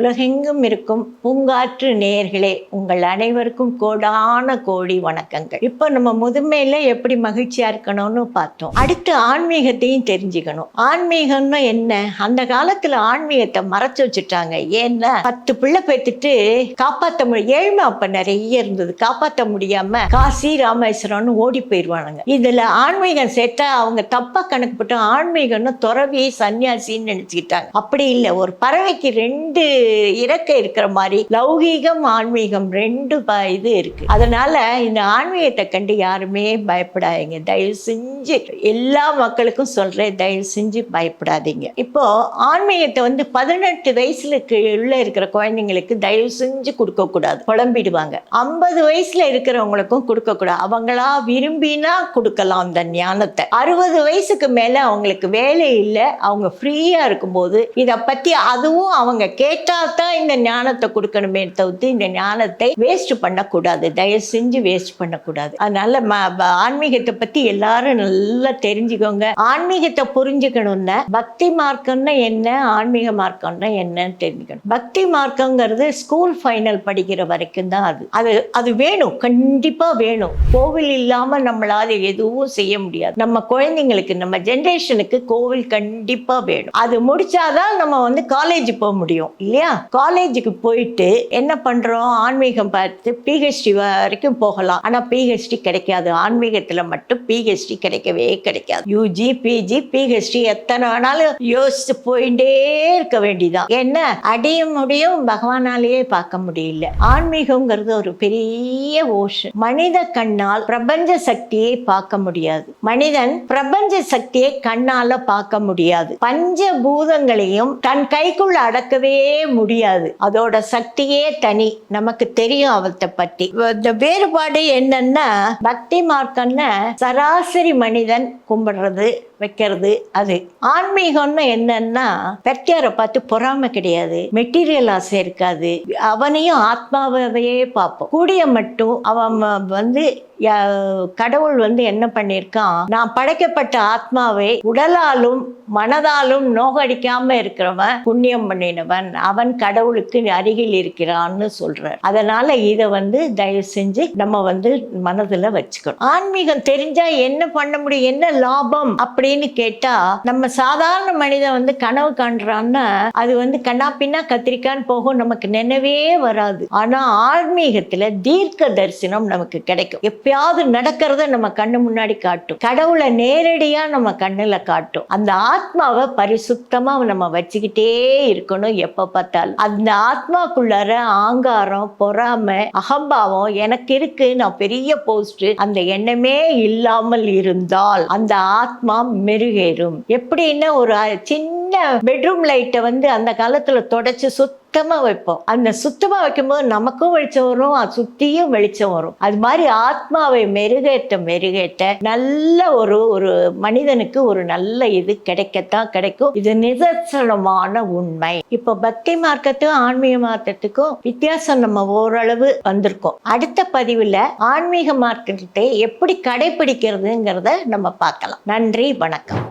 உலகெங்கும் இருக்கும் பூங்காற்று நேர்களே உங்கள் அனைவருக்கும் கோடான கோடி வணக்கங்கள். இப்போ நம்ம முதுமையில எப்படி மகிழ்ச்சியா இருக்கணும்னு பார்த்தோம். அடுத்து ஆன்மீகத்தையும் தெரிஞ்சுக்கணும். ஆன்மீகம்னா என்ன? அந்த காலத்துல ஆன்மீகத்தை மறைச்சு வச்சுட்டாங்க. ஏன்னா பத்து பிள்ளை பெற்றுட்டு காப்பாற்ற முடியும் ஏழ்மை அப்ப நிறைய இருந்தது. காப்பாற்ற முடியாம காசி ராமேஸ்வரம்னு ஓடி போயிடுவானுங்க இதுல ஆன்மீகம் சேர்த்தா அவங்க தப்பா கணக்கு போட்டு ஆன்மீகம்னு துறவி சன்னியாசின்னு நினைச்சுக்கிட்டாங்க. அப்படி இல்லை. ஒரு பறவைக்கு ரெண்டு இறக்க இருக்கிற மாதிரி லௌகீகம் ஆன்மீகம் ரெண்டு ப- இது இருக்கு. அதனால இந்த ஆன்மீகத்தை கண்டு யாருமே பயப்படாதீங்க. தயவு செஞ்சு எல்லா மக்களுக்கும் சொல்றேன் தயவு செஞ்சு பயப்படாதீங்க. இப்போ ஆன்மீகத்தை வந்து பதினெட்டு வயசுல உள்ள இருக்கிற குழந்தைங்களுக்கு தயவு செஞ்சு கொடுக்க கூடாது. குழம்பிடுவாங்க ஐம்பது வயசுல இருக்கிறவங்களுக்கும் கொடுக்க கூடாது. அவங்களா விரும்பினா கொடுக்கலாம் அந்த ஞானத்தை. அறுபது வயசுக்கு மேல அவங்களுக்கு வேலை இல்லை. அவங்க ஃப்ரீயா இருக்கும்போது இதை பத்தி அதுவும் அவங்க கேட்டா தான் இந்த ஞானத்தை கொடுக்கணுமே தவிர்த்து இந்த ஞானத்தை வேஸ்ட் பண்ணக்கூடாது. தயவு செஞ்சு வேஸ்ட் பண்ணக்கூடாது. அதனால ம- ஆன்மீகத்தை பத்தி எல்லாரும் நல்லா தெரிஞ்சுக்கோங்க. ஆன்மீகத்தை புரிஞ்சுக்கணும்னா பக்தி மார்க்கம்னா என்ன ஆன்மீக மார்க்கம்னா என்னன்னு தெரிஞ்சுக்கணும். பக்தி மார்க்கங்கிறது ஸ்கூல் ஃபைனல் படிக்கிற வரைக்கும் தான் அது. அது அது வேணும். கண்டிப்பா வேணும். கோவில் இல்லாம நம்மளால எதுவும் செய்ய முடியாது. நம்ம குழந்தைங்களுக்கு நம்ம ஜென்ரேஷனுக்கு கோவில் கண்டிப்பா வேணும். அது முடிச்சாதான் நம்ம வந்து காலேஜ் போக முடியும். இல்லையா? காலேஜுக்கு போயிட்டு என்ன பண்றோம்? ஆன்மீகம் பார்த்து பிஹெச்டி வரைக்கும் போகலாம். ஆனா பிஹெச்டி கிடைக்காது. ஆன்மீகத்துல மட்டும் பிஹெச்டி கிடைக்கவே கிடைக்காது. யூஜி பிஜி பிஹெச்டி எத்தனை வேணாலும் யோசிச்சு போயிட்டே இருக்க வேண்டிதான் என்ன? அடியும் முடியும் பகவானாலேயே பார்க்க முடியல. ஆன்மீகம்ங்கிறது ஒரு பெரிய ஓஷன் மனித கண்ணால் பிரபஞ்ச சக்தியை பார்க்க முடியாது. மனிதன் பிரபஞ்ச சக்தியை கண்ணால பார்க்க முடியாது. பஞ்ச பூதங்களையும் தன் கைக்குள்ள அடக்கவே முடியாது. அதோட சக்தியே தனி. நமக்கு தெரியும் அவத்தை பத்தி. இந்த வேறுபாடு என்னன்னா பக்தி மார்க்கம்னா சராசரி மனிதன் கும்பிடுறது. வைக்கிறது. அது ஆன்மீகம்னு என்னன்னா பெற்றாரை பார்த்து பொறாமை கிடையாது. மெட்டீரியல் ஆசை இருக்காது. அவனையும் ஆத்மாவையே பார்ப்போம். கூடிய மட்டும் அவன் வந்து ய- கடவுள் வந்து என்ன பண்ணியிருக்கான்? நான் படைக்கப்பட்ட ஆத்மாவை உடலாலும் மனதாலும் நோகடிக்காம இருக்கிறவன் புண்ணியம் பண்ணினவன் அவன் கடவுளுக்கு அருகில் இருக்கிறான்னு சொல்றார். அதனால இதை வந்து தயவு செஞ்சு நம்ம வந்து மனதுல வச்சுக்கணும். ஆன்மீகம் தெரிஞ்சா என்ன பண்ண முடியும்? என்ன லாபம்? அப்படி அப்படின்னு கேட்டா நம்ம சாதாரண மனிதன் வந்து கனவு காண்றான்னா அது வந்து கண்ணா பின்னா கத்திரிக்கான்னு போகும் நமக்கு நினைவே வராது. ஆனா ஆன்மீகத்துல தீர்க்க தரிசனம் நமக்கு கிடைக்கும். எப்பயாவது நடக்கிறத நம்ம கண்ணு முன்னாடி காட்டும். கடவுளை நேரடியா நம்ம கண்ணுல காட்டும். அந்த ஆத்மாவை பரிசுத்தமா நம்ம வச்சுக்கிட்டே இருக்கணும் எப்ப பார்த்தாலும். அந்த ஆத்மாக்குள்ளார ஆங்காரம் பொறாமை அகம்பாவம் எனக்கு இருக்கு நான் பெரிய போஸ்ட் அந்த எண்ணமே இல்லாமல் இருந்தால் அந்த ஆத்மா மெருகேறும். எப்படின்னா ஒரு சின்ன சின்ன பெட்ரூம் லைட்டை வந்து அந்த காலத்தில் தொடச்சி சுத்தமாக வைப்போம். அந்த சுத்தமாக வைக்கும்போது நமக்கும் வெளிச்சம் வரும் அது சுத்தியும் வெளிச்சம் வரும். அது மாதிரி ஆத்மாவை மெருகேற்ற மெருகேற்ற நல்ல ஒரு ஒரு மனிதனுக்கு ஒரு நல்ல இது கிடைக்கத்தான் கிடைக்கும். இது நிதர்சனமான உண்மை. இப்போ பக்தி மார்க்கத்துக்கும் ஆன்மீக மார்க்கத்துக்கும் வித்தியாசம் நம்ம ஓரளவு வந்திருக்கோம். அடுத்த பதிவில் ஆன்மீக மார்க்கத்தை எப்படி கடைபிடிக்கிறதுங்கிறத நம்ம பார்க்கலாம். நன்றி வணக்கம்.